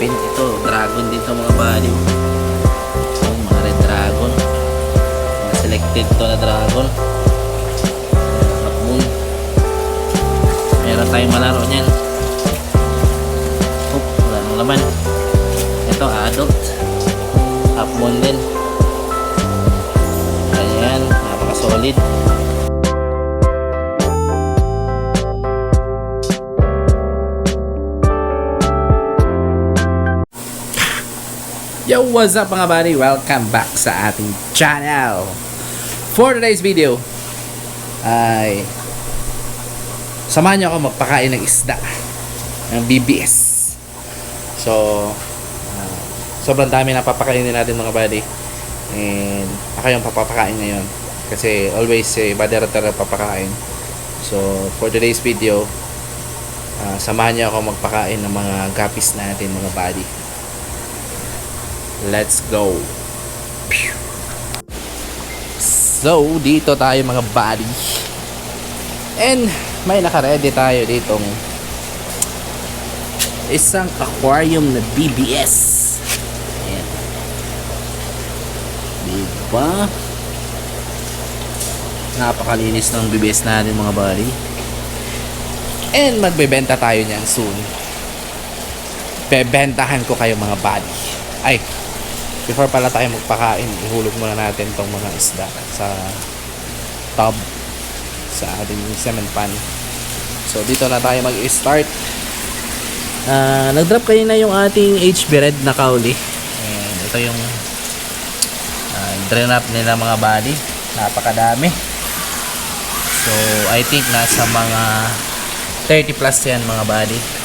open. Ito, dragon dito mga bali. So, mga red dragon. Mga selected to na dragon. Half moon. Meron tayong malaro niyan. Oh, wala nang laman. Ito, adult. Half moon din. Ayan, napaka-solid. Yo, what's up mga buddy? Welcome back sa ating channel. For today's video, ay samahan niyo ako magpakain ng isda ng BBS. So, ah, sobrang dami na papakainin natin mga buddy. And ako yung papapakain ngayon. Kasi always eh, badera talaga papakain. So, for today's video, ah, samahan niyo ako magpakain ng mga gapis natin mga buddy. Let's go. So, dito tayo mga buddy. And may naka-ready tayo ditong isang aquarium na BBS. Ayan. Diba? Napakalinis ng BBS natin mga buddy. And magbebenta tayo niyan soon. Bebentahan ko kayo mga buddy. Ay, before pala tayo magpakain, ihulog muna natin tong mga isda sa tub sa ating cement pan. So dito na tayo mag-start. Ah, nag-drop kayo na yung ating HB Red na kauli. And ito yung uh, drain up nila mga body. Napakadami. So I think nasa mga 30 plus yan mga body.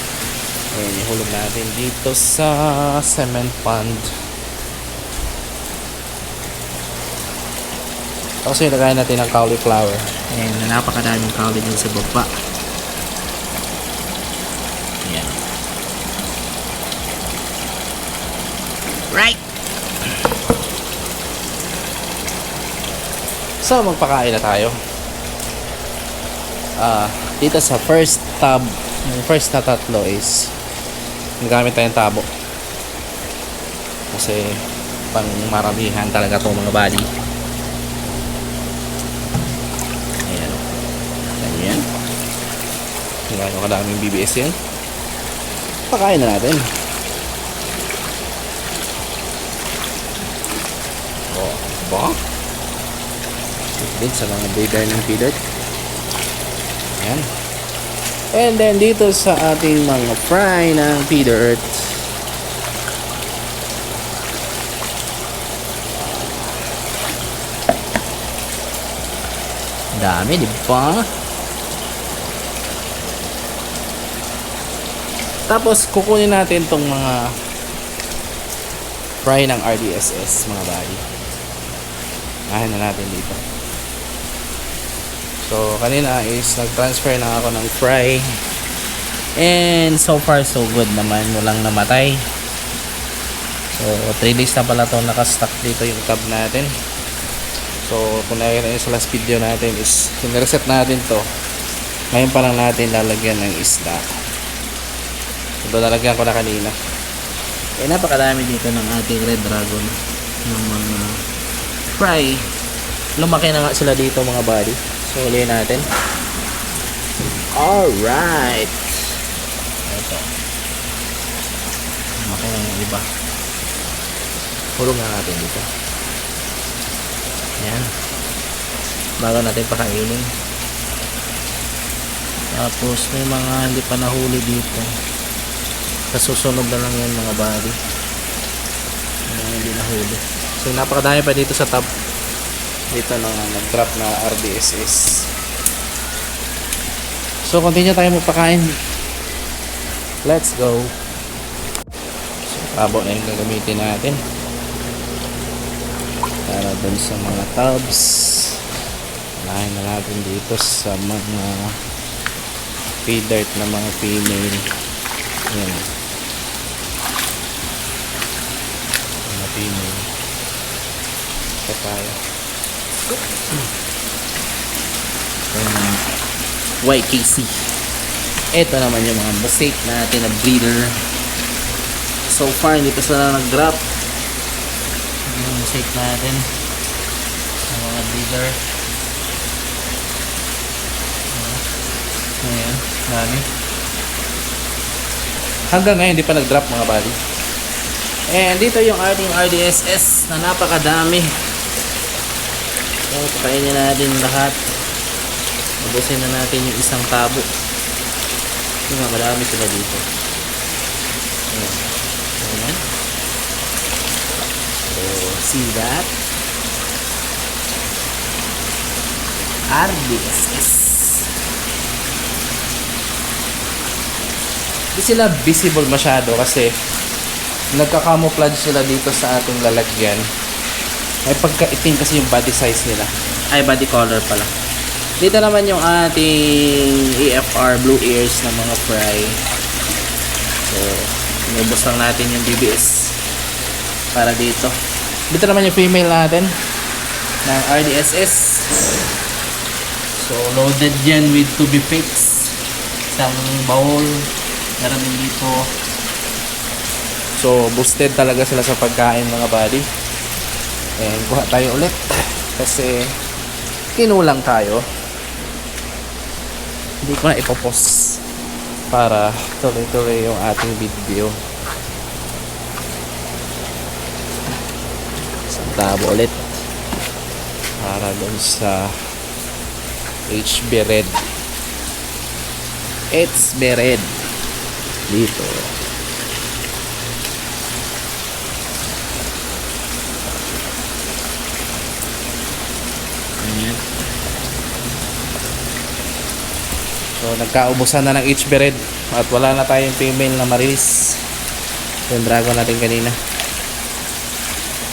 Ayan, ihulog natin dito sa cement pond. Tapos ilagay natin ang cauliflower. Ayan, napakadaming cauli din sa baba. Ayan. Right! So, magpakain na tayo. Ah, dito sa first tab, yung first na tatlo is nagamit tayong tabo. Kasi pang maramihan talaga itong mga body. Ayan. Ayan. Gano'n kadaming BBS yan. Pakain na natin. Oh, ba? Din sa mga breeder ng feeder. And then dito sa ating mga fry ng feeder earth. Dami, di ba? Tapos kukunin natin tong mga fry ng RDSS mga buddy. Ahin na natin dito. So kanina is nag-transfer na ako ng fry. And so far so good naman. Walang namatay. So 3 days na pala to nakastock dito yung tab natin. So kung nakikita nyo sa last video natin is reset natin to. Ngayon pa lang natin lalagyan ng isda. Ito nalagyan ko na kanina. Eh, napakadami dito ng ating red dragon ng mga fry. Lumaki na nga sila dito mga buddy. So, ulihin natin. Alright. Ito. Lumaki na yung iba. Hulog na natin dito. Yan. Bago natin pakainin. Tapos, may mga hindi pa nahuli dito sa susunod na lang yan mga body mga hindi nahuli so napakadami pa dito sa tab dito na nag drop na RDSS so continue tayo magpakain. Let's go. So tabo na yung gagamitin natin. Para dun sa mga tabs Unahin na natin dito sa mga feed dirt na mga female. Yan mga female. Ito tayo um, YKC ito naman yung mga mosaic natin na breeder. So far hindi pa sila nag-drop. Yung shake natin ang mga dealer ayan dami. Hanggang ngayon hindi pa nag-drop mga buddy. And dito yung ating RDSS na napakadami so pakainin natin lahat. Ubusin na natin yung isang tabo. Yung nga marami sila dito. Ayan. Ayan so see that? RDSS di sila visible masyado kasi nagka-camouflage sila dito sa ating lalagyan ay pagkaitim kasi yung body size nila. Ay body color pala. Dito naman yung ating EFR blue ears ng mga fry. So inubos lang natin yung BBS para dito. Dito naman yung female natin ng RDSS so loaded yan with to be fixed isang bowl. Meron dito. So boosted talaga sila sa pagkain mga buddy and kuha tayo ulit. Kasi kinulang tayo. Hindi ko na ipopost para tuloy-tuloy yung ating video. Tabo ulit. Para dun sa HB Red. HB Red. Dito Ayan. So, nagkaubusan na ng HB Red at wala na tayong female na marilis. Yung dragon natin kanina.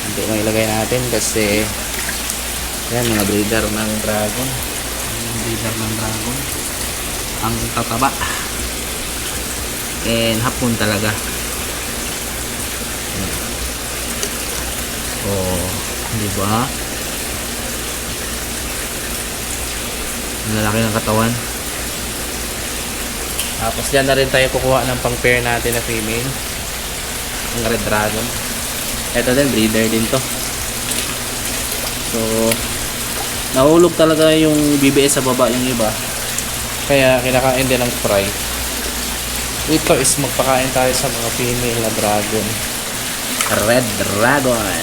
Hindi mo natin kasi yan, mga breeder ng dragon. Breeder ng dragon. Ang tataba. And hapon talaga. Oh, di? Ang lalaki ng katawan. Tapos dyan na rin tayo kukuha ng pang pair natin na female. Ang red dragon. Ito din, breeder din to. So, nahulog talaga yung BBS sa baba yung iba. Kaya kinakain din ng fry. Ito is magpakain tayo sa mga female na dragon. Red dragon.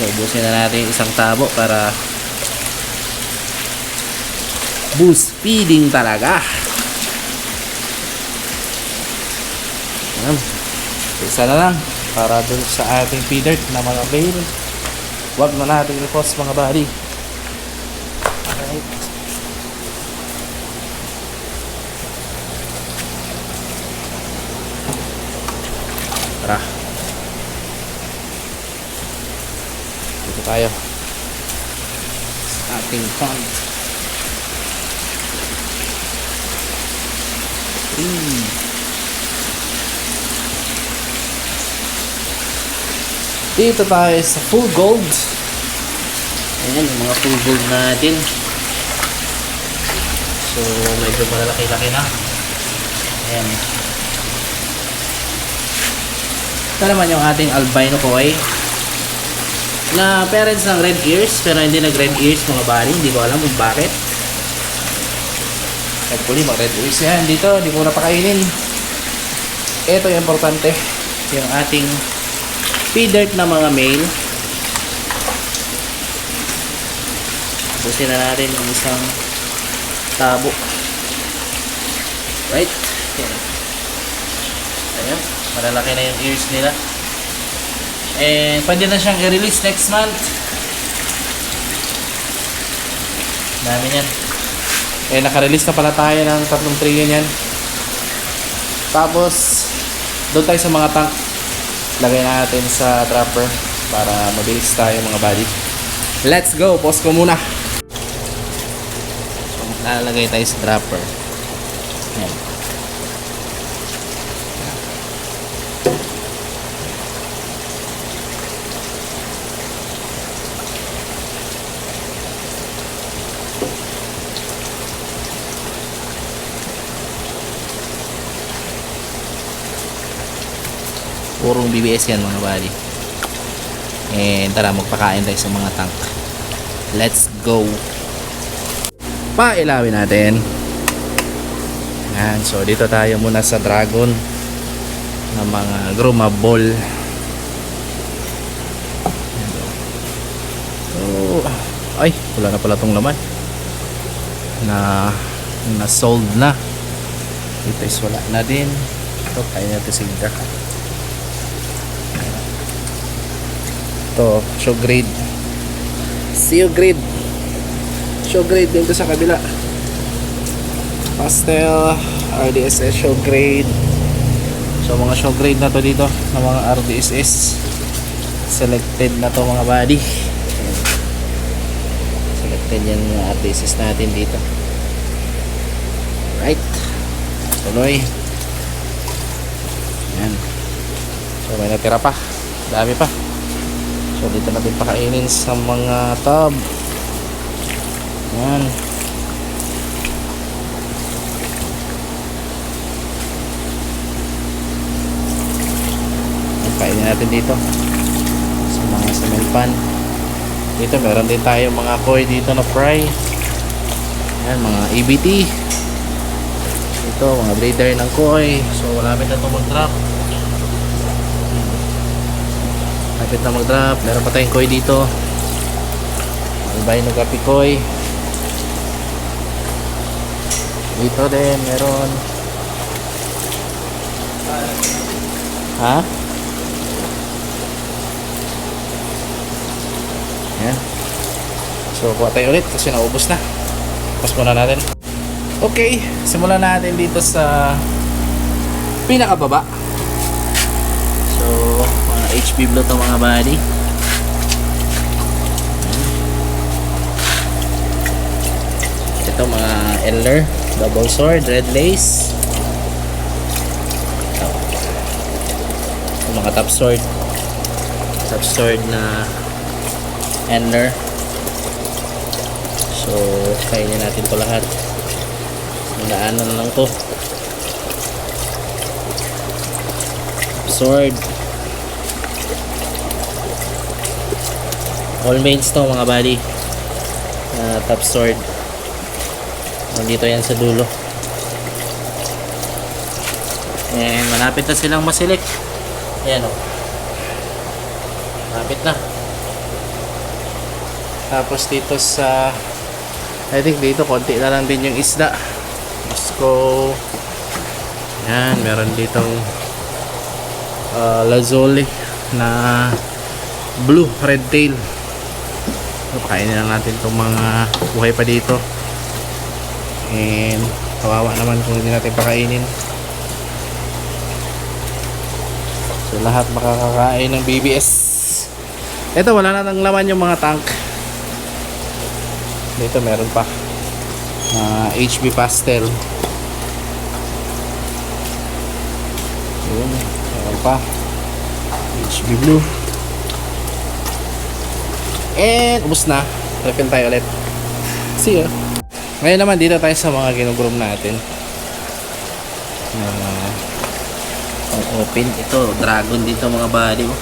So, ubusin na natin isang tabo para boost feeding talaga. Ayan. Isa na lang para dun sa ating feeder na mga bail. Huwag na natin i-post mga buddy. Alright. Tara. Dito tayo. Sa ating pond. Mm. Dito tayo sa full gold. Ayan, yung mga full gold natin. So, medyo malalaki-laki na. Ayan. Ito naman yung ating albino koi. Na parents ng red ears, pero hindi nag red ears mga bali. Hindi ko alam kung bakit. Hopefully, mag red ears yan dito. Hindi ko na pakainin. Ito yung importante. Yung ating feeder na mga male. Busin na natin yung isang tabo. Right? Yan. Ayan. Malalaki na yung ears nila. And pwede na siyang i-release next month. Dami yan. Eh, naka-release na pala tayo ng tatlong trillion yan. Tapos, doon tayo sa mga tank. Lagay natin sa trapper para mabilis tayo mga buddy. Let's go! Pause ko muna. So, lalagay tayo sa trapper. Ayan. Purong BBS yan mga buddy. And tara, magpakain tayo sa mga tank. Let's go! Pailawin natin. Yan, so dito tayo muna sa Dragon ng mga Gruma Ball. So, ay, wala na pala tong laman. Na, na sold na. Ito is wala na din. Ito, kaya natin sigda. Ito, show grade. You grade. Show grade dito sa kabila. Pastel, RDSS show grade. So mga show grade na to dito ng mga RDSS. Selected na to mga body. Selected yan mga RDSS natin dito. Right. Tuloy. Yan. So may natira pa. Dami pa. So dito natin pakainin sa mga tub. Yan. Kainin natin dito. Sa mga cement pan. Dito meron din tayo mga koi dito na fry. Yan, mga EBT. Ito, mga breeder ng koi. So, malapit na ito mag-drop. Malapit na mag-drop. Meron pa tayong koi dito. Albino Gapi Koi. Dito din, meron. Ha? Yan. So, kuha tayo ulit kasi naubos na. Tapos muna natin. Okay, simulan natin dito sa pinakababa. HB Blue to mga body. Ito mga Eller, double sword, red lace. Ito. Mga top sword. Top sword na Endler. So, kainin natin to lahat. Daanan lang to. Sword. All mains to mga buddy. Uh, top sword. Nandito yan sa dulo. And malapit na silang masilik. Ayan o. Malapit na. Tapos dito sa I think dito konti na lang din yung isda. Moscow. Yan, meron ditong uh, lazuli na blue red tail. So, pakainin lang natin itong mga buhay pa dito. And kawawa naman kung hindi natin pakainin. So lahat makakakain ng BBS. Ito wala na nang laman yung mga tank. Dito meron pa. Uh, HB pastel. Yun, meron pa. HB blue. And ubos na. Refill tayo ulit. See ya. Ngayon naman dito tayo sa mga ginugroom natin. Uh, ang open ito, dragon dito mga body mo.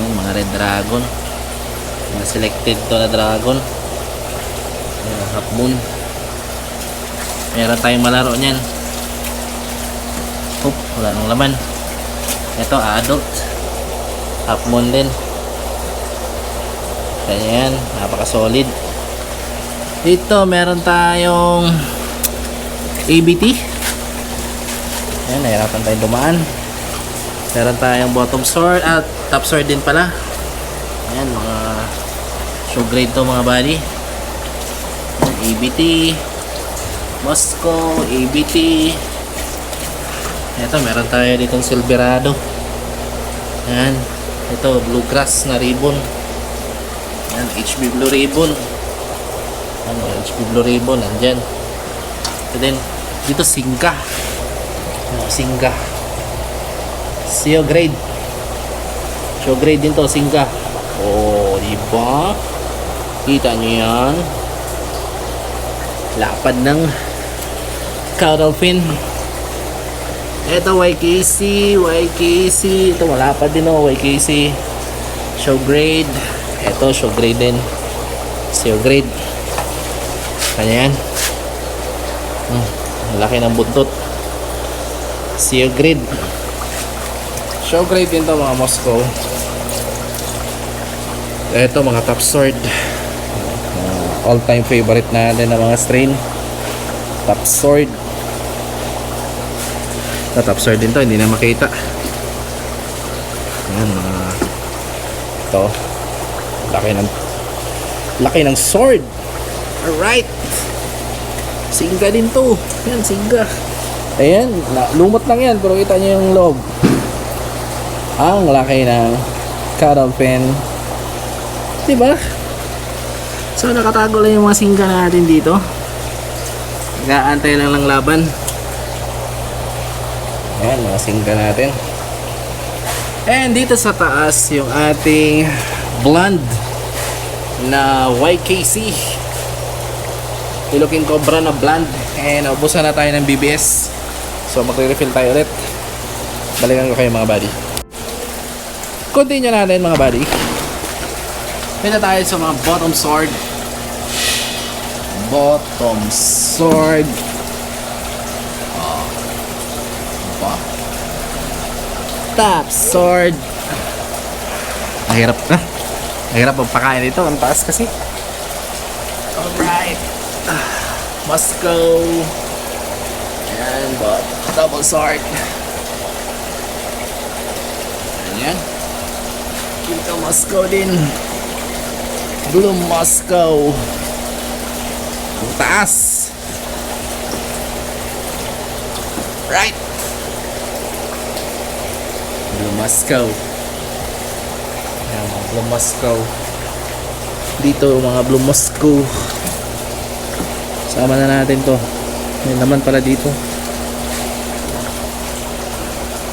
Yung mga red dragon. Mga selected to na dragon. Ayan, half moon. Meron tayong malaro niyan. Oop, wala nang laman. Ito, adult. Half moon din. Kaya yan, napaka-solid. Dito, meron tayong ABT. Ayan, nahirapan tayong dumaan. Meron tayong bottom sword at top sword din pala. Ayan, mga show grade to mga buddy. Ayan, ABT. Moscow, ABT. Ito, meron tayo ditong Silverado. Ayan. Ito, bluegrass na ribbon. HB Blue Ribbon. Ano, HB Blue Ribbon, nandyan. Ito din, dito Singka. Ano, Singka. Seo grade. Show grade din to, Singka. Oh, di ba? Kita nyo yan. Lapad ng caudal fin. Ito YKC, YKC. Ito wala din oh, YKC. Show grade. Ito show grade din. Show grade. Kanya yan. Hmm, laki ng buntot. Show grade. Show grade din to mga Moscow. Ito mga top sword. Uh, all time favorite natin na mga strain. Top sword. Ito, top sword din to, hindi na makita. Ayan, mga ito. Laki ng laki ng sword. Alright. Singga din to. Yan, singga. Ayan, na, lumot lang yan, pero kita nyo yung loob. Ang laki ng cutout pen. Diba? So, nakatago lang yung mga singga natin dito. Nag-aantay lang ng laban. Ayan, mga singga natin. And dito sa taas, yung ating blonde na YKC. Ilokin Cobra na blonde. And ubusan na tayo ng BBS. So, magre-refill tayo ulit. Balikan ko kayo mga buddy. Continue natin mga buddy. Pwede tayo sa mga bottom sword. Bottom sword. Oh. Ba. Top sword. Mahirap na. Mahirap magpakain dito. Ang taas kasi. Alright. Ah, Moscow. Ayan, but double sword. Ayan. Dito Moscow din. Blue Moscow. Ang taas. Right. Blue Moscow. Ayan, mga Blue Moscow. Dito mga Blue Moscow. Sama na natin to. May naman pala dito.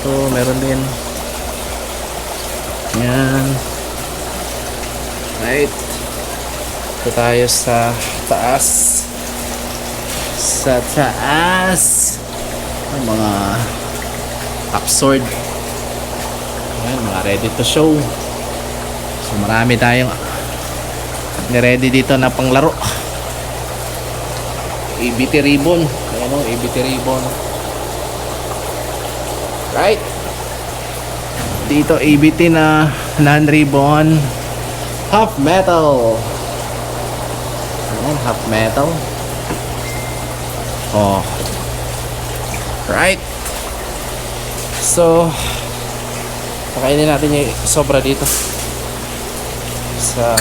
To, meron din. Yan. Right. Ito tayo sa taas. Sa taas. Ang mga sword. Ayan, mga ready to show. So marami tayong ni-ready dito na panglaro. ABT ribbon. Ayan o, ribbon. Right. Dito ABT na non-ribbon. Half metal. Ayan, half metal. Oh. Right. So, pakainin natin yung sobra dito. Sa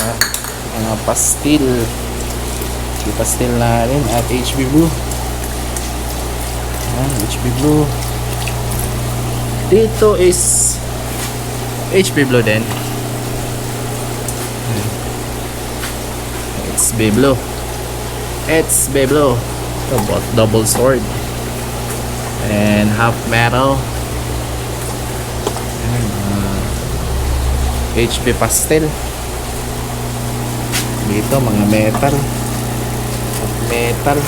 mga pastil. Yung pastil natin at HB Blue. Ayan, HB Blue. Dito is HB Blue din. It's Biblo. It's Biblo. Double, double sword. And half metal. Ayan, mga HP pastel. Dito mga metal. Metal.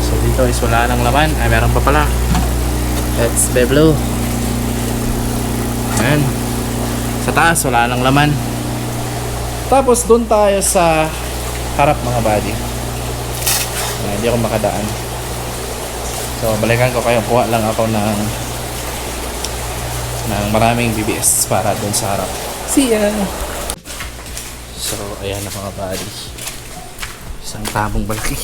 So dito is wala nang laman. Ay meron pa pala. It's Biblo. Ayan. Sa taas wala nang laman. Tapos doon tayo sa harap mga buddy. Ayan, hindi ako makadaan. So balikan ko kayo. Kuha lang ako ng ng maraming BBS para doon sa harap. See ya! So ayan na mga buddy. Isang tabong balaki.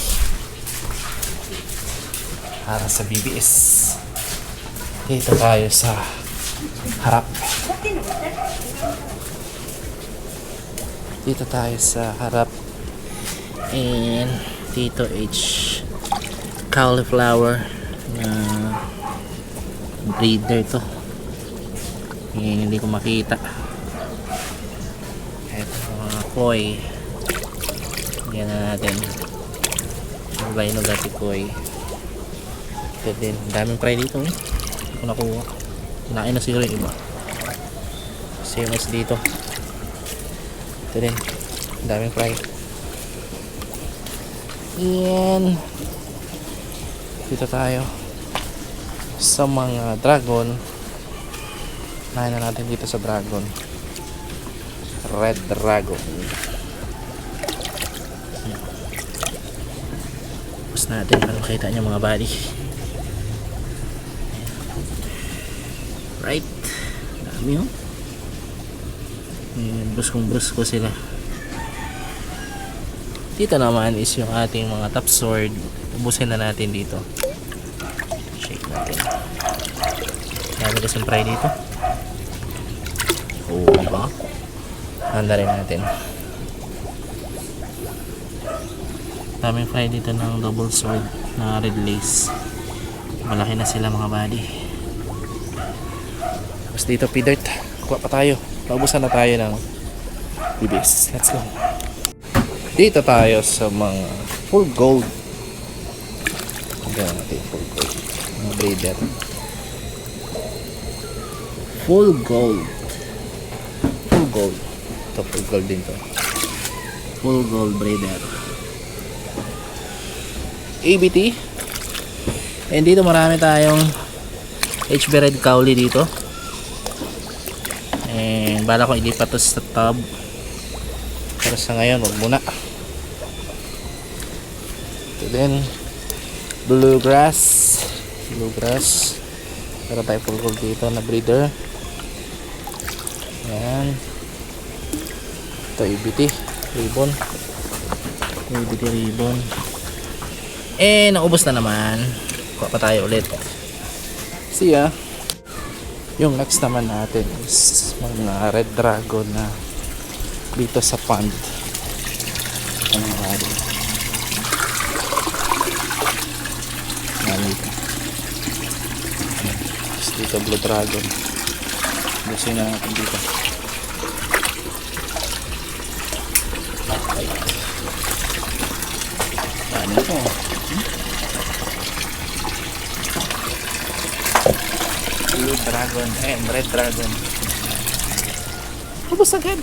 Para sa BBS. Dito tayo sa harap. Dito tayo sa harap. And dito H cauliflower na breeder to. Yan, hindi ko makita. Koi. Yan na natin. Albino gati koi. Ito din. Daming fry dito. Eh. Hindi ko nakuha. Kinain na siguro yung iba. Same as dito. Ito din. Daming fry. Yan. Dito tayo sa mga dragon. Nahin na natin dito sa dragon. Red dragon. Tapos natin para makita niya mga body. Right. Dami oh. Ayan, bruskong brusko sila. Dito naman is yung ating mga top sword. Ubusin na natin dito. Shake natin. Dami kasing fry dito. Oo, oh, diba? Handa rin natin. Daming fry dito ng double sword na red lace. Malaki na sila mga body. Tapos dito, P-Dirt. Kuha pa tayo. Paubusan na tayo ng bibis. Let's go. Dito tayo sa mga full gold. Hanggang natin full gold. Mga breeder. Full gold. Full gold. Ito full gold din to. Full gold breeder. ABT. And dito marami tayong HB Red Cowley dito. And bala ko ilipat to sa tub. Pero sa ngayon, wag muna. Ito din. Bluegrass. Bluegrass. Meron tayo full gold dito na breeder. Ayan. Ito ABT. Ribbon. ABT ribbon. Eh, naubos na naman. Kuha pa tayo ulit. See ya. Yung next naman natin is mga red dragon na dito sa pond. Ano nga rin. Dito blue dragon. Busin na natin dito. Ito? Blue dragon and red dragon. Ubus agad.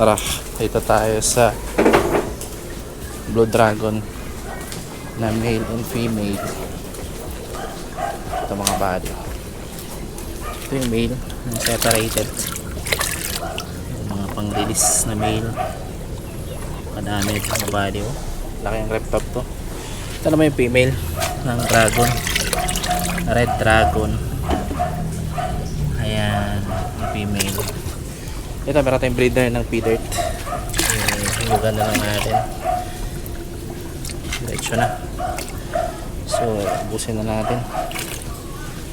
Tara, dito tayo sa Blue Dragon na male and female. Ito mga body. Ito yung male na separated. Yung mga pang-release na male. Madami ito mga body. Oh. Laki ang rep to. Ito naman yung female ng dragon. Red dragon. Ayan, yung female. Ito, meron tayong breeder ng P-Dirt. Hinugan na lang natin. Diretso na. So, busin na natin.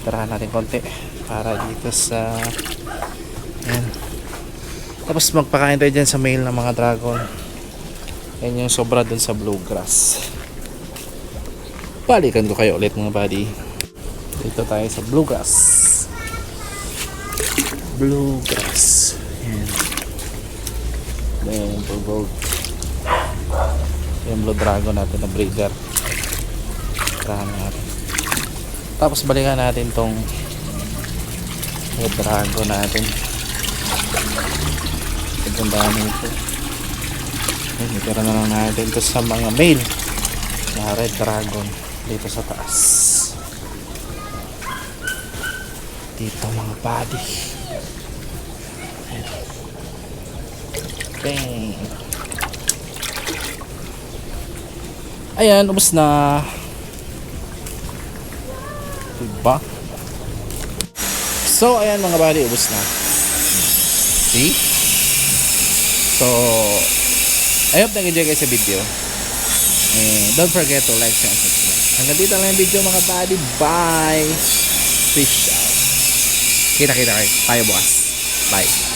Tarahan natin konti para dito sa ayan. Tapos magpakain tayo dyan sa male ng mga dragon. Yan yung sobra dun sa bluegrass. Balikan ko kayo ulit mga buddy. Dito tayo sa bluegrass. Bluegrass. Ayan. Ayan yung blue gold. Yung blue dragon natin na breeder. Tirahan natin. Tapos balikan natin tong red dragon natin. Itong dami ito. Ayan, itira na lang natin to sa mga male na red dragon dito sa taas. Dito mga body. Bang. Ayan, ubos na. Diba? So, ayan mga bali, ubos na. See? So, I hope nag-enjoy kayo sa video. And don't forget to like, share, and subscribe. Hanggang dito lang yung video mga bali. Bye! Fish out. Kita-kita kayo. Tayo bukas. Bye.